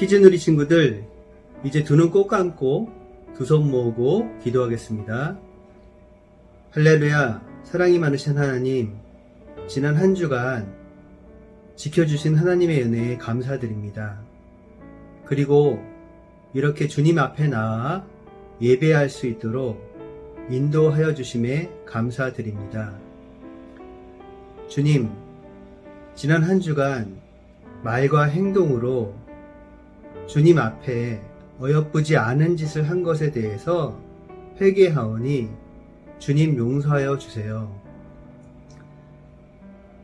키즈누리 친구들, 이제 두 눈 꼭 감고 두 손 모으고 기도하겠습니다. 할렐루야, 사랑이 많으신 하나님, 지난 한 주간 지켜주신 하나님의 은혜에 감사드립니다. 그리고 이렇게 주님 앞에 나와 예배할 수 있도록 인도하여 주심에 감사드립니다. 주님, 지난 한 주간 말과 행동으로 주님 앞에 어여쁘지 않은 짓을 한 것에 대해서 회개하오니 주님 용서하여 주세요.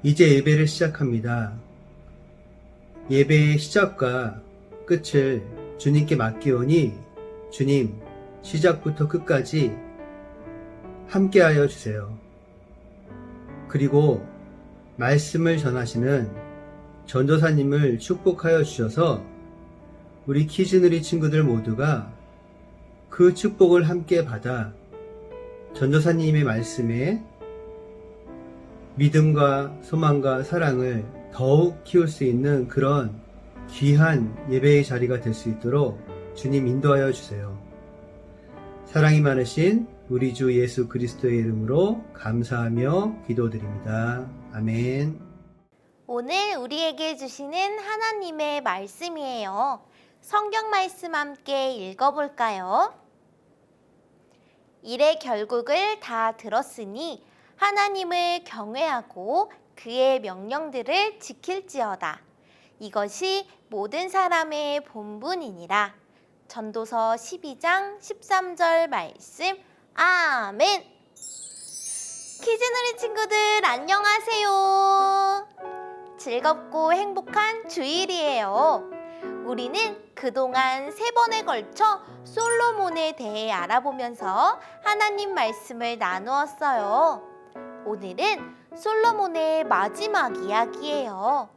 이제 예배를 시작합니다. 예배의 시작과 끝을 주님께 맡기오니 주님 시작부터 끝까지 함께하여 주세요. 그리고 말씀을 전하시는 전도사님을 축복하여 주셔서 우리 키즈누리 친구들 모두가 그 축복을 함께 받아 전도사님의 말씀에 믿음과 소망과 사랑을 더욱 키울 수 있는 그런 귀한 예배의 자리가 될 수 있도록 주님 인도하여 주세요. 사랑이 많으신 우리 주 예수 그리스도의 이름으로 감사하며 기도드립니다. 아멘. 오늘 우리에게 주시는 하나님의 말씀이에요. 성경 말씀 함께 읽어볼까요? 일의 결국을 다 들었으니 하나님을 경외하고 그의 명령들을 지킬지어다. 이것이 모든 사람의 본분이니라. 전도서 12장 13절 말씀. 아멘. 키즈누리 친구들 안녕하세요. 즐겁고 행복한 주일이에요. 우리는 그동안 세 번에 걸쳐 솔로몬에 대해 알아보면서 하나님 말씀을 나누었어요. 오늘은 솔로몬의 마지막 이야기예요.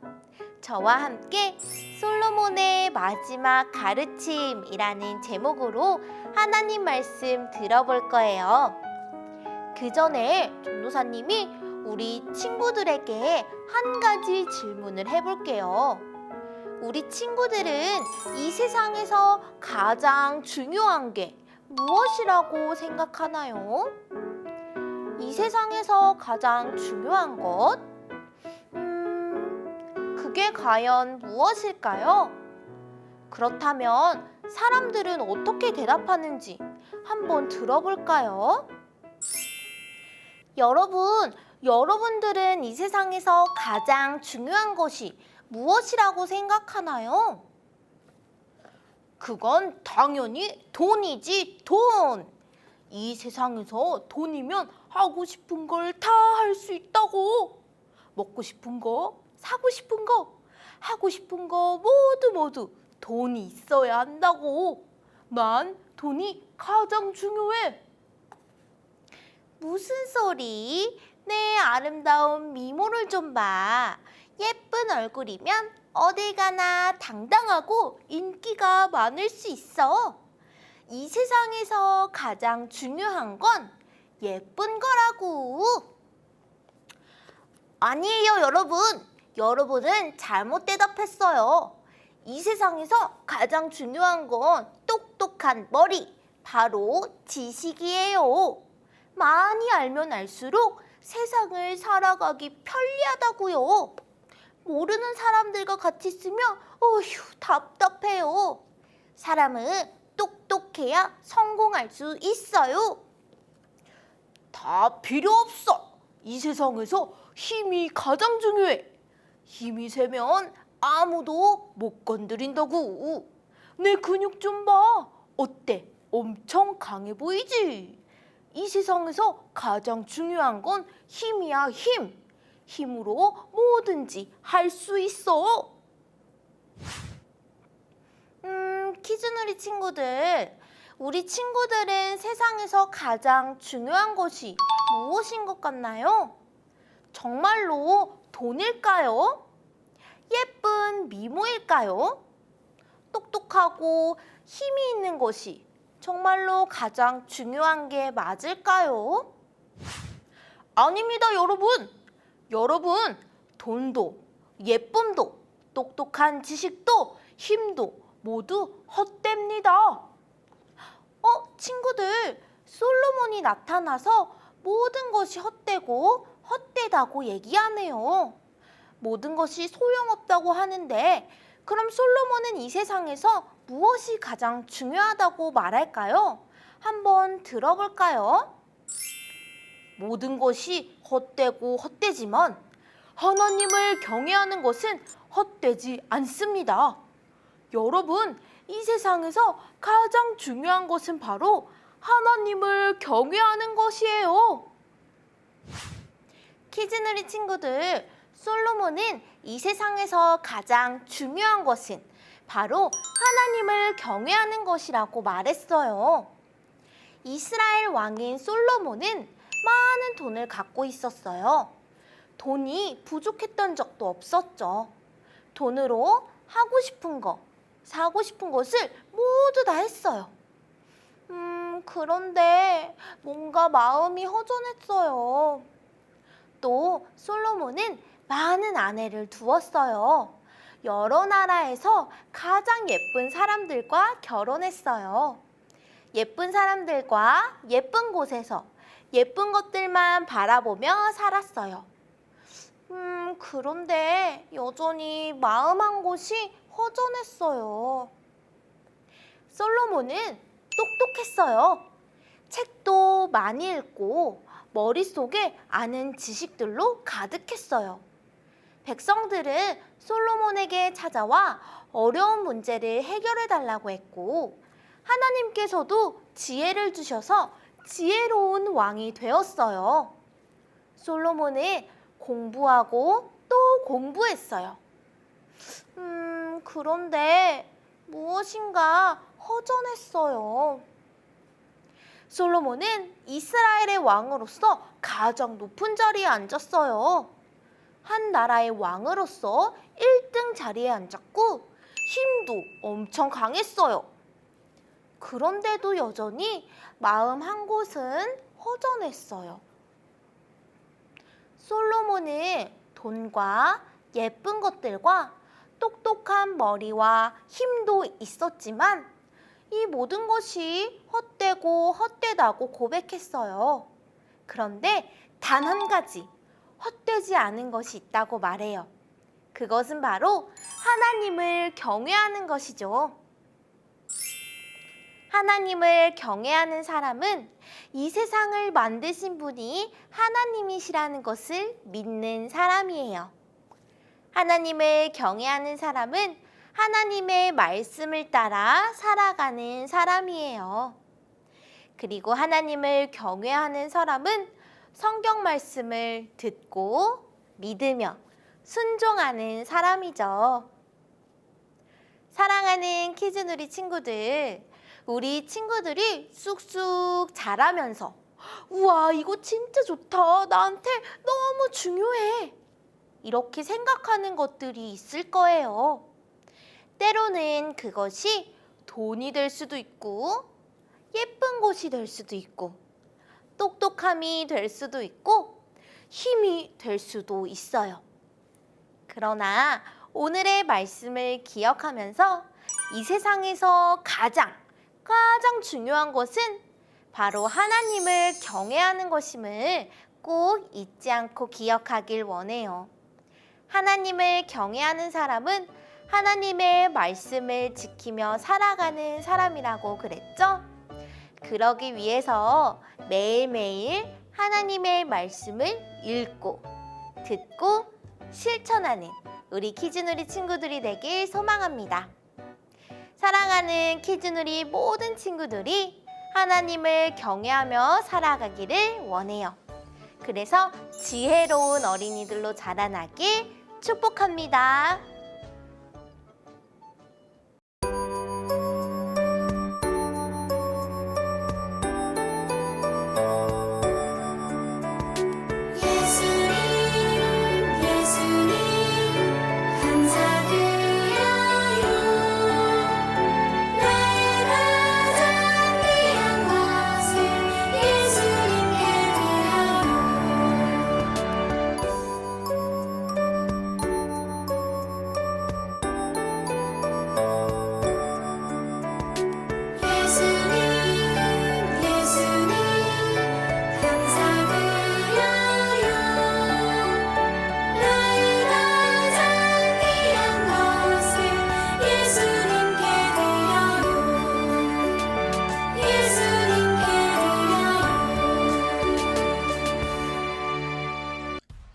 저와 함께 솔로몬의 마지막 가르침이라는 제목으로 하나님 말씀 들어볼 거예요. 그 전에 전도사님이 우리 친구들에게 한 가지 질문을 해볼게요. 우리 친구들은 이 세상에서 가장 중요한 게 무엇이라고 생각하나요? 이 세상에서 가장 중요한 것? 음, 그게 과연 무엇일까요? 그렇다면 사람들은 어떻게 대답하는지 한번 들어볼까요? 여러분, 여러분들은 이 세상에서 가장 중요한 것이 무엇이라고 생각하나요? 그건 당연히 돈이지, 돈! 이 세상에서 돈이면 하고 싶은 걸 다 할 수 있다고! 먹고 싶은 거, 사고 싶은 거, 하고 싶은 거 모두 모두 돈이 있어야 한다고! 난 돈이 가장 중요해! 무슨 소리? 내 아름다운 미모를 좀 봐. 예쁜 얼굴이면 어딜 가나 당당하고 인기가 많을 수 있어. 이 세상에서 가장 중요한 건 예쁜 거라고. 아니에요, 여러분. 여러분은 잘못 대답했어요. 이 세상에서 가장 중요한 건 똑똑한 머리, 바로 지식이에요. 많이 알면 알수록 세상을 살아가기 편리하다고요. 모르는 사람들과 같이 있으면 어휴 답답해요. 사람은 똑똑해야 성공할 수 있어요. 다 필요 없어. 이 세상에서 힘이 가장 중요해. 힘이 세면 아무도 못 건드린다고. 내 근육 좀 봐. 어때? 엄청 강해 보이지? 이 세상에서 가장 중요한 건 힘이야, 힘. 힘으로 뭐든지 할 수 있어. 음, 키즈누리 친구들. 우리 친구들은 세상에서 가장 중요한 것이 무엇인 것 같나요? 정말로 돈일까요? 예쁜 미모일까요? 똑똑하고 힘이 있는 것이 정말로 가장 중요한 게 맞을까요? 아닙니다, 여러분. 여러분, 돈도, 예쁨도, 똑똑한 지식도, 힘도 모두 헛됩니다. 어, 친구들, 솔로몬이 나타나서 모든 것이 헛되고 헛되다고 얘기하네요. 모든 것이 소용없다고 하는데 그럼 솔로몬은 이 세상에서 무엇이 가장 중요하다고 말할까요? 한번 들어볼까요? 모든 것이 헛되고 헛되지만 하나님을 경외하는 것은 헛되지 않습니다. 여러분, 이 세상에서 가장 중요한 것은 바로 하나님을 경외하는 것이에요. 키즈누리 친구들, 솔로몬은 이 세상에서 가장 중요한 것은 바로 하나님을 경외하는 것이라고 말했어요. 이스라엘 왕인 솔로몬은 많은 돈을 갖고 있었어요. 돈이 부족했던 적도 없었죠. 돈으로 하고 싶은 거, 사고 싶은 것을 모두 다 했어요. 음, 그런데 뭔가 마음이 허전했어요. 또 솔로몬은 많은 아내를 두었어요. 여러 나라에서 가장 예쁜 사람들과 결혼했어요. 예쁜 사람들과 예쁜 곳에서 예쁜 것들만 바라보며 살았어요. 음, 그런데 여전히 마음 한 곳이 허전했어요. 솔로몬은 똑똑했어요. 책도 많이 읽고 머릿속에 아는 지식들로 가득했어요. 백성들은 솔로몬에게 찾아와 어려운 문제를 해결해 달라고 했고 하나님께서도 지혜를 주셔서 지혜로운 왕이 되었어요. 솔로몬은 공부하고 또 공부했어요. 음, 그런데 무엇인가 허전했어요. 솔로몬은 이스라엘의 왕으로서 가장 높은 자리에 앉았어요. 한 나라의 왕으로서 1등 자리에 앉았고 힘도 엄청 강했어요. 그런데도 여전히 마음 한 곳은 허전했어요. 솔로몬은 돈과 예쁜 것들과 똑똑한 머리와 힘도 있었지만 이 모든 것이 헛되고 헛되다고 고백했어요. 그런데 단 한 가지 헛되지 않은 것이 있다고 말해요. 그것은 바로 하나님을 경외하는 것이죠. 하나님을 경외하는 사람은 이 세상을 만드신 분이 하나님이시라는 것을 믿는 사람이에요. 하나님을 경외하는 사람은 하나님의 말씀을 따라 살아가는 사람이에요. 그리고 하나님을 경외하는 사람은 성경 말씀을 듣고 믿으며 순종하는 사람이죠. 사랑하는 키즈누리 친구들, 우리 친구들이 쑥쑥 자라면서 우와, 이거 진짜 좋다. 나한테 너무 중요해. 이렇게 생각하는 것들이 있을 거예요. 때로는 그것이 돈이 될 수도 있고, 예쁜 곳이 될 수도 있고, 똑똑함이 될 수도 있고, 힘이 될 수도 있어요. 그러나 오늘의 말씀을 기억하면서 이 세상에서 가장, 가장 중요한 것은 바로 하나님을 경외하는 것임을 꼭 잊지 않고 기억하길 원해요. 하나님을 경외하는 사람은 하나님의 말씀을 지키며 살아가는 사람이라고 그랬죠? 그러기 위해서 매일매일 하나님의 말씀을 읽고 듣고 실천하는 우리 키즈누리 친구들이 되길 소망합니다. 사랑하는 키즈누리 모든 친구들이 하나님을 경외하며 살아가기를 원해요. 그래서 지혜로운 어린이들로 자라나길 축복합니다.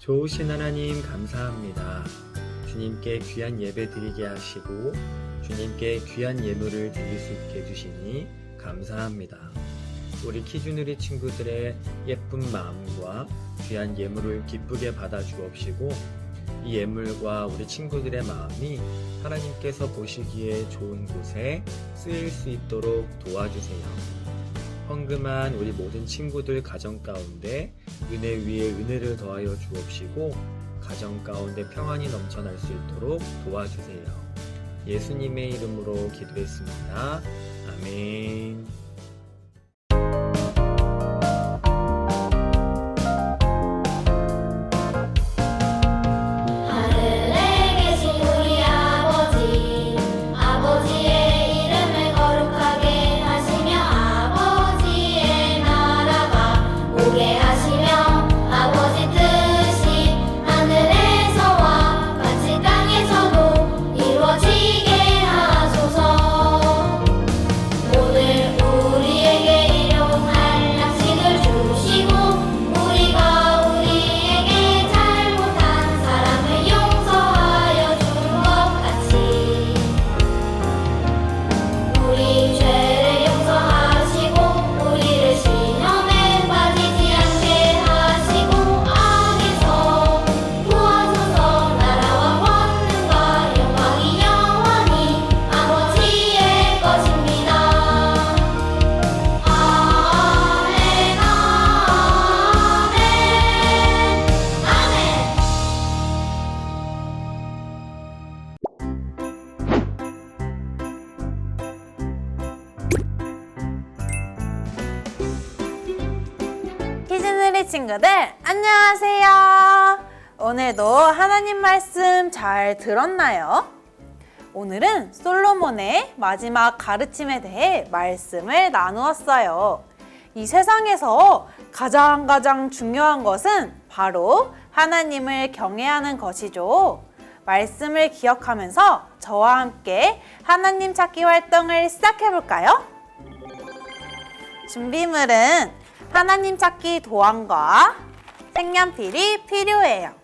좋으신 하나님 감사합니다. 주님께 귀한 예배 드리게 하시고 주님께 귀한 예물을 드릴 수 있게 해주시니 감사합니다. 우리 키주누리 친구들의 예쁜 마음과 귀한 예물을 기쁘게 받아 주옵시고 이 예물과 우리 친구들의 마음이 하나님께서 보시기에 좋은 곳에 쓰일 수 있도록 도와주세요. 헌금한 우리 모든 친구들 가정 가운데 은혜 위에 은혜를 더하여 주옵시고 가정 가운데 평안이 넘쳐날 수 있도록 도와주세요. 예수님의 이름으로 기도했습니다. 아멘. 잘 들었나요? 오늘은 솔로몬의 마지막 가르침에 대해 말씀을 나누었어요. 이 세상에서 가장 가장 중요한 것은 바로 하나님을 경외하는 것이죠. 말씀을 기억하면서 저와 함께 하나님 찾기 활동을 시작해 볼까요? 준비물은 하나님 찾기 도안과 색연필이 필요해요.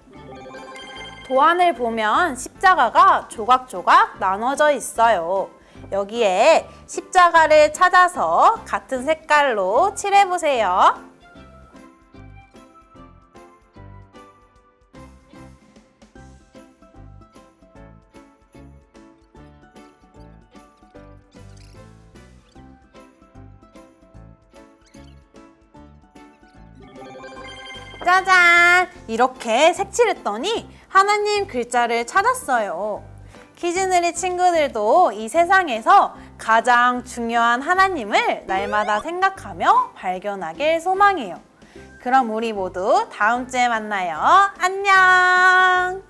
도안을 보면 십자가가 조각조각 나눠져 있어요. 여기에 십자가를 찾아서 같은 색깔로 칠해보세요. 짜잔! 이렇게 색칠했더니 하나님 글자를 찾았어요. 키즈누리 친구들도 이 세상에서 가장 중요한 하나님을 날마다 생각하며 발견하길 소망해요. 그럼 우리 모두 다음 주에 만나요. 안녕!